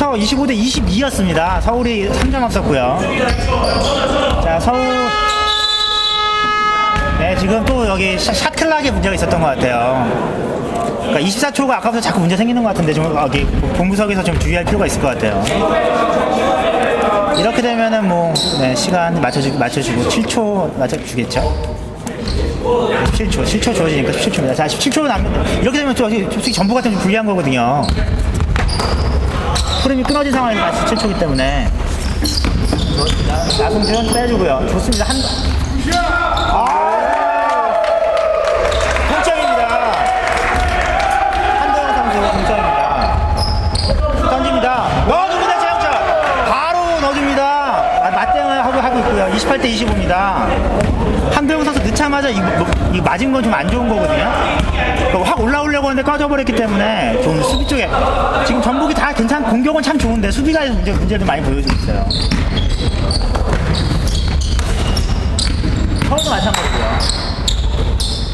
스코어 25대 22였습니다. 서울이 3점 앞섰고요. 자, 서울. 네, 지금 또 여기 샤, 샤클락에 문제가 있었던 것 같아요. 그러니까 24초가 아까부터 자꾸 문제 생기는 것 같은데 좀 여기 본부석에서 좀 주의할 필요가 있을 것 같아요. 이렇게 되면은 뭐 네, 시간 맞춰주, 맞춰주고 7초 맞춰주겠죠. 17초, 7초 주어지니까 17초입니다. 자, 17초 남면 이렇게 되면 또 솔직히 전부 같은 좀 불리한 거거든요. 흐름이 끊어진 상황에서 17초이기 때문에 좋습니다. 나승준 빼주고요. 좋습니다. 한 아! 동점입니다. 한동현 선수 동점입니다. 던집니다. 넣어줍니다, 최영철. 바로 넣어줍니다. 아, 맞대응을 하고, 하고 있고요. 28대 25입니다. 한동현 선수 넣자마자 이, 뭐, 이 맞은 건 좀 안 좋은 거거든요. 그거 확 올라오려고 하는데 꺼져버렸기 때문에 좀 수비 쪽에 지금 전북이 다 괜찮, 공격은 참 좋은데 수비가 문제, 문제를 많이 보여주고 있어요. 서울도 마찬가지고요.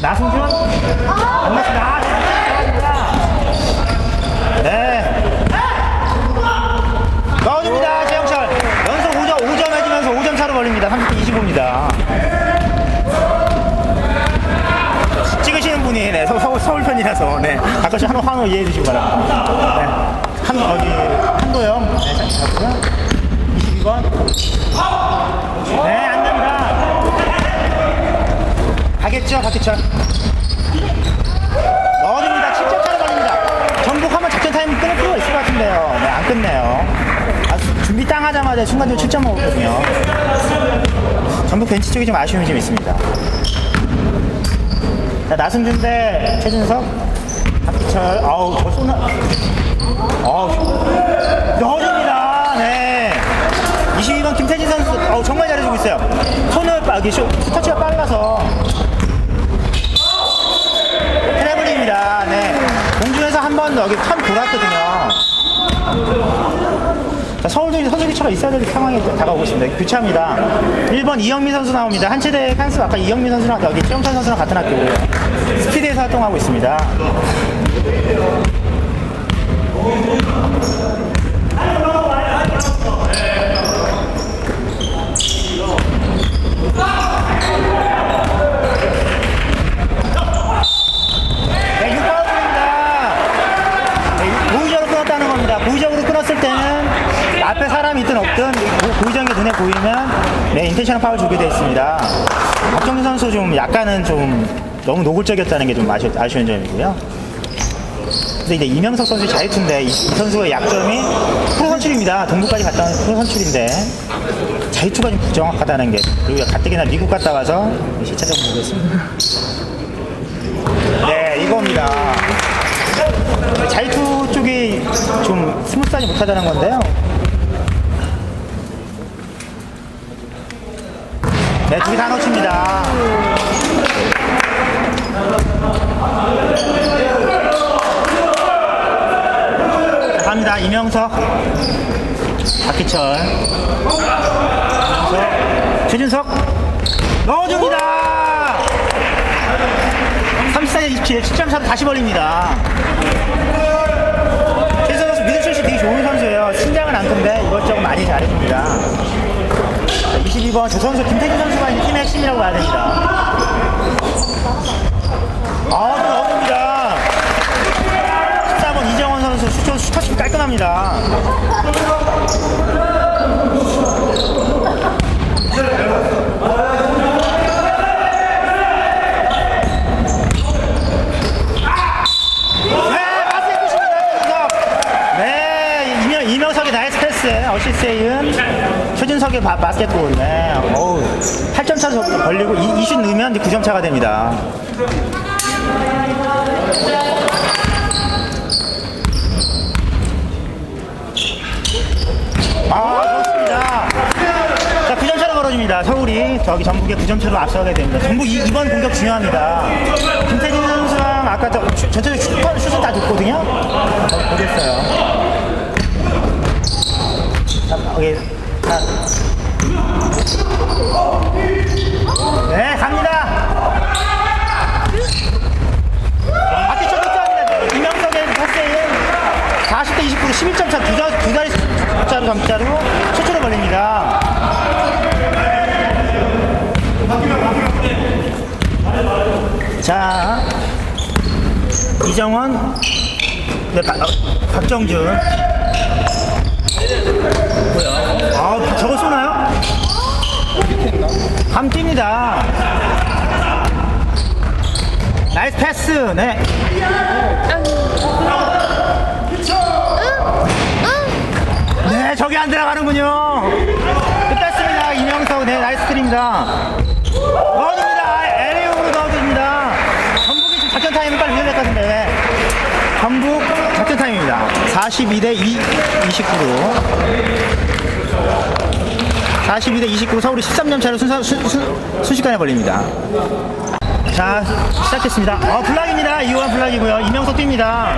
나승준 안 맞습니다. 아, 네. 넣어줍니다. 최영철. 연속 5점, 5점 해주면서 5점 차로 벌립니다. 30대 25입니다. 찍으시는 분이 네, 서, 편이라서 네. 가끔씩 한호, 한호 이해해 주시기 바랍니다. 네. 한, 어디, 한도영. 네, 잠깐만요. 22번. 네, 안 됩니다. 가겠죠, 박희철. 넣어줍니다. 7점 차로 걸립니다. 전북 한번 작전 타임 끊을 필요가 있을 것 같은데요. 네, 안 끝내요. 아, 수- 준비 땅 하자마자 순간적으로 7점 먹었거든요. 전북 벤치 쪽이 좀 아쉬움이 좀 있습니다. 자, 나승준 대 최준석. 박희철. 아우, 저 쏘나. 아우, 넣어줍니다. 네. 22번 김태진 선수. 어우, 정말 잘해주고 있어요. 손을, 빠- 이게 쇼, 터치가 빨라서. 트래블입니다. 네. 공중에서 한 번 여기 턴 돌았거든요. 자, 서울도 선수기처럼 있어야 될 상황이 다가오고 있습니다. 교차입니다. 1번 이영민 선수 나옵니다. 한체대 칸스 아까 이영민 선수랑 여기 최영찬 선수랑 같은 학교고요. 스피드에서 활동하고 있습니다. 네, 6파울입니다. 네, 앞에 사람이 있든 없든 고- 고의적인 게 눈에 보이면 네, 인텐셔널 파울 주게 되어 있습니다. 박정민 선수 좀 약간은 좀 너무 노골적이었다는 게 좀 아쉬, 아쉬운 점이고요. 근데 이제 이명석 선수 자유투인데 이, 이 선수의 약점이 프로 선출입니다. 동부까지 갔다 온 프로 선출인데 자유투가 좀 부정확하다는 게 그리고 가뜩이나 미국 갔다 와서 좀 보겠습니다. 네, 이겁니다. 자유투 쪽이 좀 스무스하지 못하다는 건데요. 네, 두 개 다 놓칩니다. 갑니다. 이명석, 박희철, 이명석, 최준석, 넣어줍니다. 34대 27, 7점 차로 다시 벌립니다. 최선 선수 미들 출시 되게 좋은 선수예요. 신장은 안 큰데 이것저것 많이 잘해줍니다. 자, 22번 저 선수 김태균 선수가 이제 팀의 핵심이라고 봐야 됩니다. 아, 또 넣어줍니다. 14번 이정원 선수 슈 터, 슈터슛 깔끔합니다. 이명석의 나이스 패스, 어시스트에이은 최준석의 바, 바스켓볼. 네, 어우, 8점 차 벌리고 이, 이슛 넣으면 이제 9점 차가 됩니다. 아, 좋습니다. 자, 9점 차로 벌어집니다. 서울이 저기 전북에 9점 차로 앞서가게 됩니다. 전북 이, 이번 공격 중요합니다. 김태진 선수랑 아까 저 슈- 전체적으로 슈퍼 슛은 다 좋거든요. 어, 보겠어요. 자, 여기 자. 네, 갑니다. 박희철 득점합니다. 이명석의 패스에 40대 29로 11점 차 두, 자- 두 자리 점자로 초초로 걸립니다. 자, 이정원, 네, 박, 어, 박정준. 뭐야? 아, 저거 쏘나요? 감깁니다. 나이스 패스, 네. 네, 저기 안 들어가는군요. 끝났습니다. 이명석, 네, 나이스. 넣어줍니다. 에리우로 넣어줍니다. 전북이 지금 작전 타임을 빨리 밀어야 될 것 같은데. 네. 전북 작전 타임입니다. 42대 2, 29로. 42대 29 서울이 13점 차로 순, 순, 순, 순식간에 벌립니다. 자, 시작했습니다. 어, 블락입니다. 이호환 블락이고요. 이명석 뜁니다.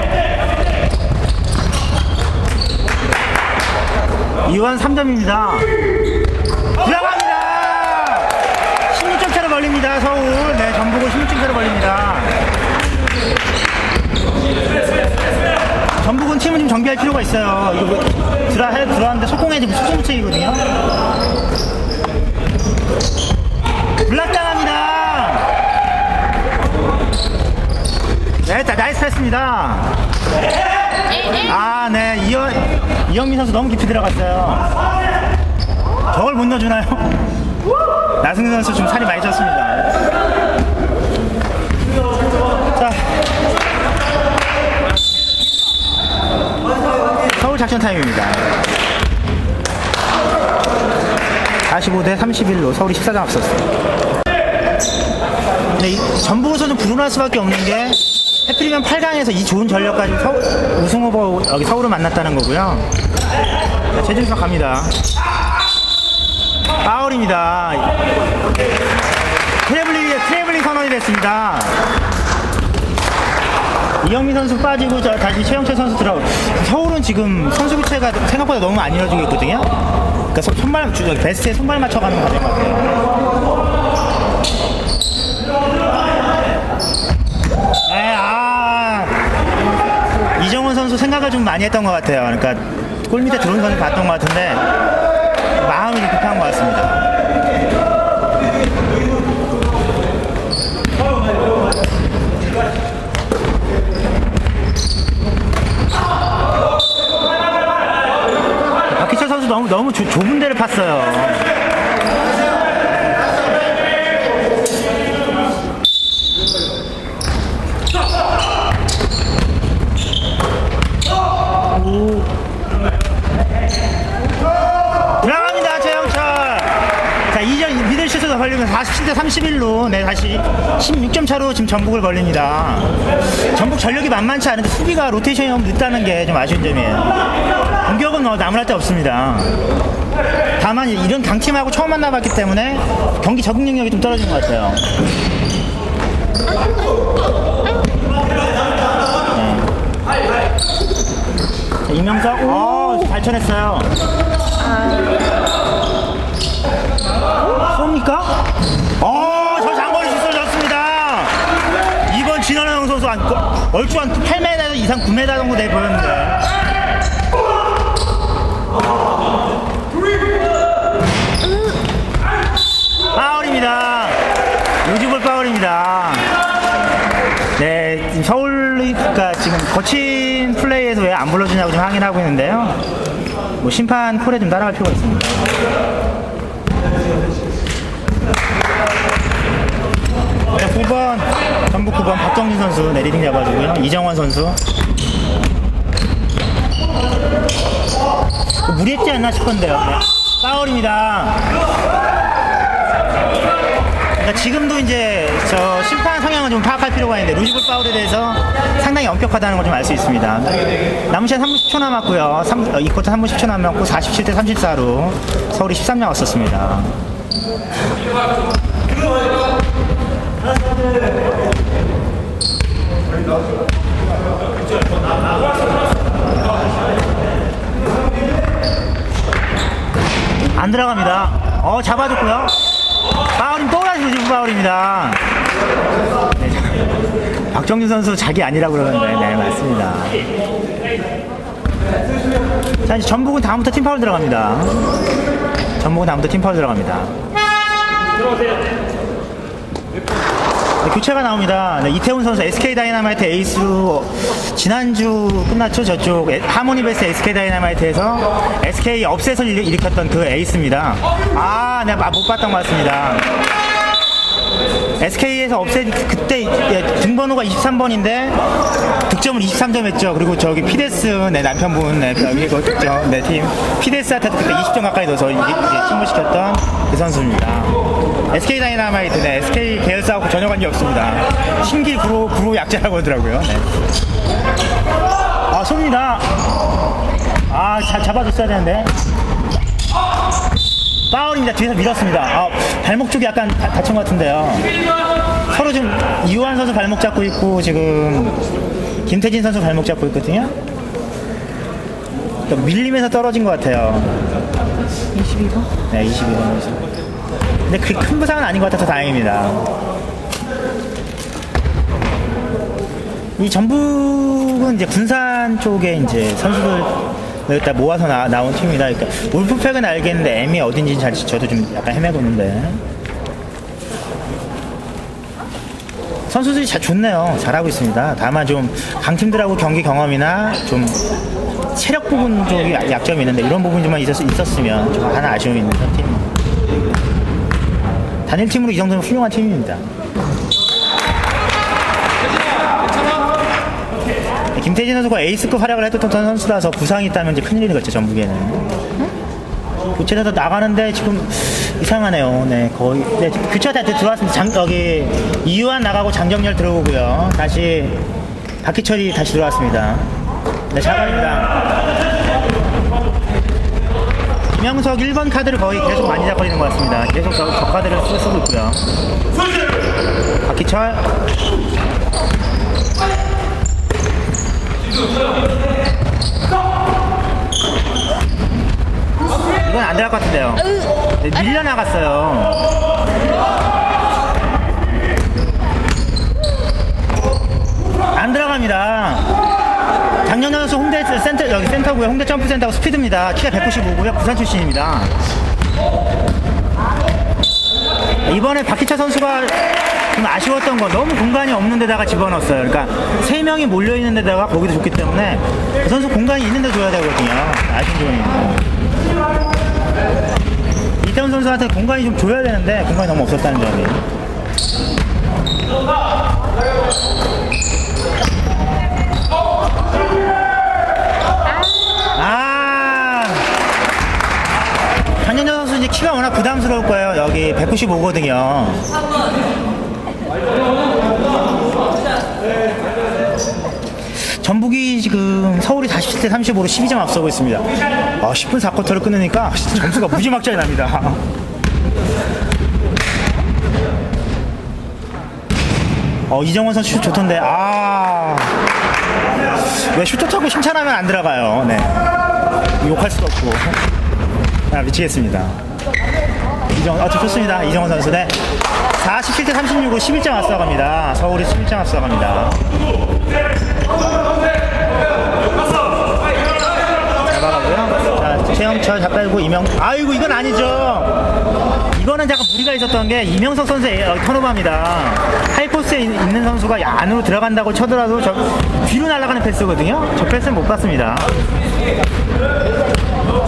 이호환 3점입니다. 들어갑니다. 16점 차로 걸립니다. 서울. 네, 전북은 16점 차로 걸립니다. 전북은 팀을 좀 정비할 필요가 있어요. 이거 뭐 들어 해 들어왔는데 속공에 지금 속공체이거든요. 블락당합니다. 네, 자, 나이스 패스입니다. 아, 네, 이현, 이현민 선수 너무 깊이 들어갔어요. 저걸 못 넣어주나요? 나승근 선수 좀 살이 많이 쪘습니다. 자. 작전 타임입니다. 45대 31로 서울이 14점 앞섰어요. 네, 이- 전북에서 좀 불운할 수밖에 없는 게 해필이면 8강에서 이 좋은 전력 가지고 서, 우승 후보 여기 서울을 만났다는 거고요. 자, 최준석 갑니다. 파울입니다. 트래블링, 트래블링 선언이 됐습니다. 이영민 선수 빠지고 저 다시 최영철 선수 들어. 서울은 지금 선수 교체가 생각보다 너무 안 이루어지고 있거든요. 그러니까 손- 손발 주- 베스트에 손발 맞춰가는 과정 같아요. 네, 아 이정원 선수 생각을 좀 많이 했던 것 같아요. 그러니까 골 밑에 들어온 선수 봤던 것 같은데 마음이 좀 급한 것 같습니다. 박희철 선수 너무 너무 조- 좁은 데를 팠어요. 들어갑니다 최영철 자 이전 미들슛을 벌리면 47대 31로 네 다시 16점 차로 지금 전북을 벌립니다. 전북 전력이 만만치 않은데 수비가 로테이션이 너무 늦다는 게 좀 아쉬운 점이에요. 공격은 뭐 나무랄 데 없습니다. 다만 이런 강팀하고 처음 만나봤기 때문에 경기 적응 능력이 좀 떨어진 것 같아요. 자, 이명석. 어, 잘 쳐냈어요 쏩니까? 어, 저 장거리 슛을 넣습니다. 이번 진원영 선수 한, 거- 얼추 한 8m 이상 9m 정도 돼 보였는데. 파울입니다. 요지볼 파울입니다. 네, 지금 서울이가 지금 거친 플레이에서 왜 안 불러주냐고 좀 항의를 하고 있는데요. 뭐 심판 콜에 좀 따라갈 필요가 있습니다. 자, 9번 전북 9번 박정진 선수 내리딩 잡아주고요. 이정원 선수. 어, 무리했지 않나 싶은데요. 네. 파울입니다. 그러니까 지금도 이제 저 심판 성향을 좀 파악할 필요가 있는데 루지볼 파울에 대해서 상당히 엄격하다는 걸 좀 알 수 있습니다. 남은 시간 30초 남았고요. 3, 어, 이 쿼터 30초 남았고 47대 34로 서울이 13점 앞섰습니다. 안 들어갑니다. 어, 잡아줬고요. 파울임 또다시 루지브 파울입니다. 네, 자, 박정준 선수 자기 아니라고 그러는데, 네, 맞습니다. 자, 이제 전북은 다음부터 팀 파울 들어갑니다. 전북은 다음부터 팀 파울 들어갑니다. 네, 교체가 나옵니다. 네, 이태훈 선수 SK 다이나마이트 에이스로 지난주 끝났죠. 저쪽 에- 하모니 베스트 SK 다이나마이트에서 SK 업셋을 일- 일으켰던 그 에이스입니다. 아, 내가 못 봤던 것 같습니다. SK에서 업셋 그때 예, 등번호가 23번인데 득점을 23점 했죠. 그리고 저기 피데스 내 남편분 네, 여기 그 득점 네팀 피데스한테 그때 20점 가까이 넣어서 침몰시켰던 그 선수입니다. SK 다이나마이트 네, SK 계열사하고 전혀 관계 없습니다. 신기 구로 구로 약자라고 하더라고요. 네. 아 쏩니다. 아잘 잡아줬어야 되는데. 파울입니다. 뒤에서 밀었습니다. 아, 발목 쪽이 약간 다, 다친 것 같은데요. 서로 지금 이우한 선수 발목 잡고 있고 지금 김태진 선수 발목 잡고 있거든요. 또 밀리면서 떨어진 것 같아요. 22번? 네, 22번. 근데 그게 큰 부상은 아닌 것 같아서 다행입니다. 이 전북은 이제 군산 쪽에 이제 선수들 여기다 모아서 나, 나온 팀이다. 그러니까 울프팩은 알겠는데 M이 어딘지 잘 저도 좀 약간 헤매고 있는데 선수들이 잘 좋네요. 잘하고 있습니다. 다만 좀 강팀들하고 경기 경험이나 좀 체력 부분 쪽이 약점이 있는데 이런 부분만 있었, 있었으면 좀 하나 아쉬움이 있는 그런 팀. 단일 팀으로 이 정도면 훌륭한 팀입니다. 김태진 선수가 에이스급 활약을 했던 선수라서 부상이 있다면 이제 큰일이 겠죠 전북에는. 교체돼서 나가는데 지금 이상하네요. 네, 거의 네, 교체가 다 들어왔습니다. 장, 여기 이유한 나가고 장정열 들어오고요. 다시 박희철이 다시 들어왔습니다. 네, 자관입니다. 김영석 1번 카드를 거의 계속 많이 잡거리는 것 같습니다. 계속 저, 저 카드를 쓰- 쓰고 있고요. 박희철 이건 안 들어갈 것 같은데요. 네, 밀려 나갔어요. 안 들어갑니다. 작년에 선수 홍대 센터고요. 홍대 점프 센터고 스피드입니다. 키가 195고요. 부산 출신입니다. 이번에 박희철 선수가 좀 아쉬웠던 건 너무 공간이 없는 데다가 집어넣었어요. 그러니까 세 명이 몰려 있는 데다가 거기도 좋기 때문에 그 선수 공간이 있는 데 줘야 되거든요. 아쉬운 점입니다. 이태훈 선수한테 공간이 좀 줘야 되는데 공간이 너무 없었다는 점이. 아. 55거든요. 전북이 지금 서울이 47대 35로 12점 앞서고 있습니다. 아, 10분 4쿼터를 끊으니까 점수가 무지막지하게 납니다. 어, 이정원 선수 슛 좋던데, 아. 왜 슛좋다고 칭찬하면 안 들어가요. 네. 욕할 수도 없고. 아, 미치겠습니다. 이정원, 아, 좋습니다. 이정원 선수. 네. 47대 36으로 11점 앞서갑니다. 서울이 11점 앞서갑니다. 잡아가고요. 자, 최영철 잡아주고 이명. 아이고 이건 아니죠. 이거는 잠깐 무리가 있었던 게 이명석 선수의 어, 턴오버입니다. 하이포스에 있- 있는 선수가 안으로 들어간다고 쳐더라도 저 뒤로 날아가는 패스거든요. 저 패스는 못 봤습니다.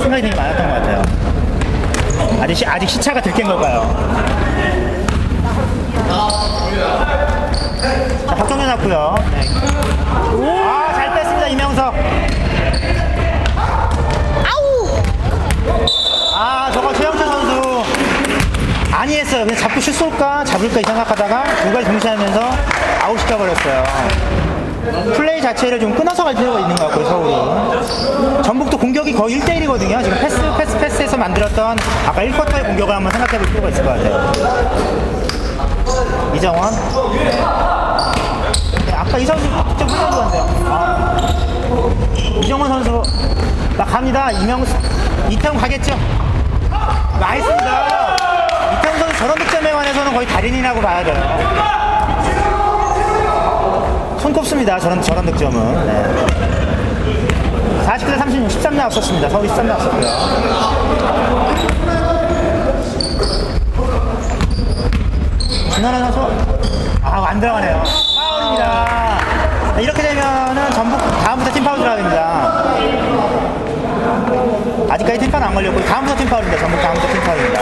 생각이 되게 많았던 것 같아요. 아직 시, 아직 시차가 들깬 걸까요? 자, 박정현 났고요. 네. 아, 잘 뺐습니다, 이명석. 아, 저거 최영철 선수 아니 했어요. 그냥 자꾸 슛 쏠까 잡을까 이 생각하다가 두 가지 동시에 하면서 아웃 시켜버렸어요. 플레이 자체를 좀 끊어서 갈 필요가 있는 것 같고요, 서울은. 전북도 공격이 거의 1대1이거든요. 지금 패스, 패스, 패스 에서 만들었던 아까 1쿼터의 공격을 한번 생각해 볼 필요가 있을 것 같아요. 이정원. 네, 아까 이 선수 좀 흘러주었는데요. 아. 이정원 선수. 나 갑니다. 이명, 이태훈 가겠죠? 나이스입니다. 이태훈 선수 저런 득점에 관해서는 거의 달인이라고 봐야 돼요. 손꼽습니다. 저런, 저런 득점은. 네. 49대 36, 13점 앞섰습니다. 서울이 13점 앞섰고요. 준하나 선수, 아, 안 들어가네요. 파울입니다. 네, 이렇게 되면은 전북 다음부터 팀 파울 들어야 됩니다. 아직까지 팀 파울 안 걸렸고, 다음부터 팀 파울입니다. 전북 다음부터 팀 파울입니다.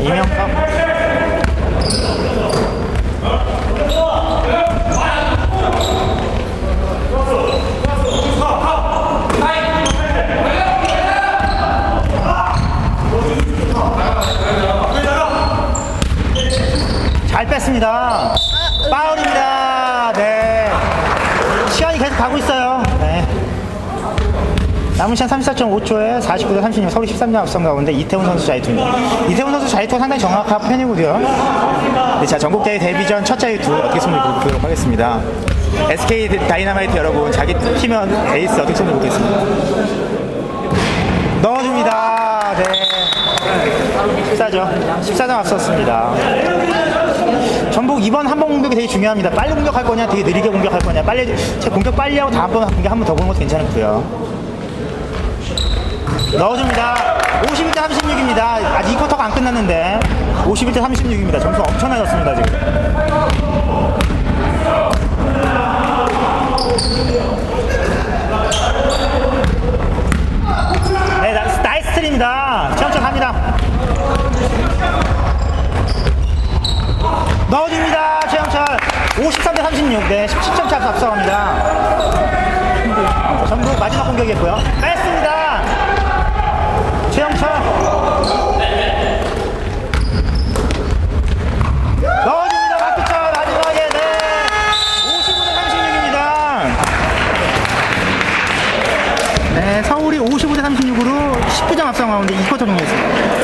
이명섭. 잘 뺐습니다. 파울입니다. 네. 시간이 계속 가고 있어요. 네. 남은 시간 34.5초에 49대 36 서울이 13점 앞선 가운데 이태훈 선수 자유투입니다. 이태훈 선수 자유투가 상당히 정확한 편이고요. 네, 자 전국대회 데뷔 전 첫 자유투 어떻게 손을 보도록 하겠습니다. SK 다이나마이트 여러분 자기 팀원 에이스 어떻게 손을 보겠습니다. 넣어줍니다. 네. 14점. 14점 앞섰습니다. 전북 이번 한 번 공격이 되게 중요합니다. 빨리 공격할 거냐, 되게 느리게 공격할 거냐. 빨리 제 공격 빨리 하고 다음번 공격 한 번 더 보는 것도 괜찮고요. 넣어줍니다. 51대 36입니다. 아직 이 쿼터가 안 끝났는데 51대 36입니다. 점수 엄청나게 넣습니다 지금. 네, 나- 나이스 트림입니다. 최영철 갑니다. 넣어줍니다. 최영철. 53대 36. 네, 17점 차 앞서갑니다. 전북 마지막 공격이었고요. 뺐습니 13라운드 2쿼터 종료했습니다.